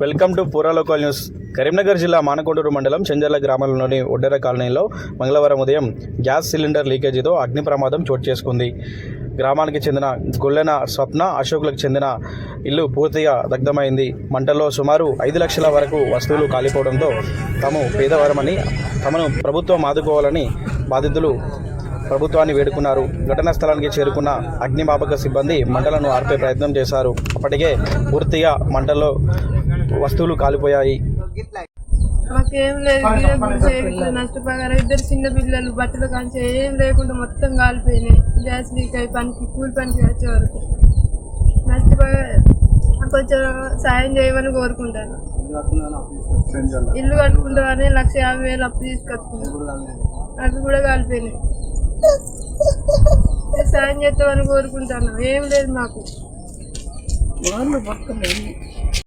Welcome to పూరా local news. Karimnagar జిల్లా మానకొండూరు మండలం చెంజర్ల గ్రామంలోని ఒడ్డెర కాలనీలో మంగళవారం ఉదయం గ్యాస్ సిలిండర్ లీకేజీతో అగ్ని ప్రమాదం చోటు చేసుకుంది. గ్రామానికి చెందిన గొల్లెన స్వప్న అశోక్లకు చెందిన ఇల్లు పూర్తిగా దగ్ధమైంది. మంటల్లో సుమారు ఐదు లక్షల వరకు వస్తువులు కాలిపోవడంతో తాము పేదవారమని తమను ప్రభుత్వం ఆదుకోవాలని బాధితులు ప్రభుత్వాన్ని వేడుకున్నారు. ఘటనా స్థలానికి చేరుకున్న అగ్నిమాపక సిబ్బంది మంటలను ఆర్పే ప్రయత్నం చేశారు. అప్పటికే పూర్తిగా మంటల్లో వస్తువులు కాలిపోయాయి. మాకేం లేదు నష్టపోయారు ఇద్దరు చిన్న పిల్లలు బట్టలు కాంచి ఏం లేకుండా మొత్తం కాలిపోయినాయి. గ్యాస్ లీక్ అయి పనికి కూలి పనికి వచ్చే వరకు. నష్టపోయారు కొంచెం సాయం చేయమని కోరుకుంటాను ఇల్లు కట్టుకుంటామని లక్ష యాభై వేలు అప్పు తీసుకొచ్చుకున్నాను అవి కూడా కాలిపోయినాయి. సాయం చేస్తామని కోరుకుంటాను. ఏం లేదు మాకు.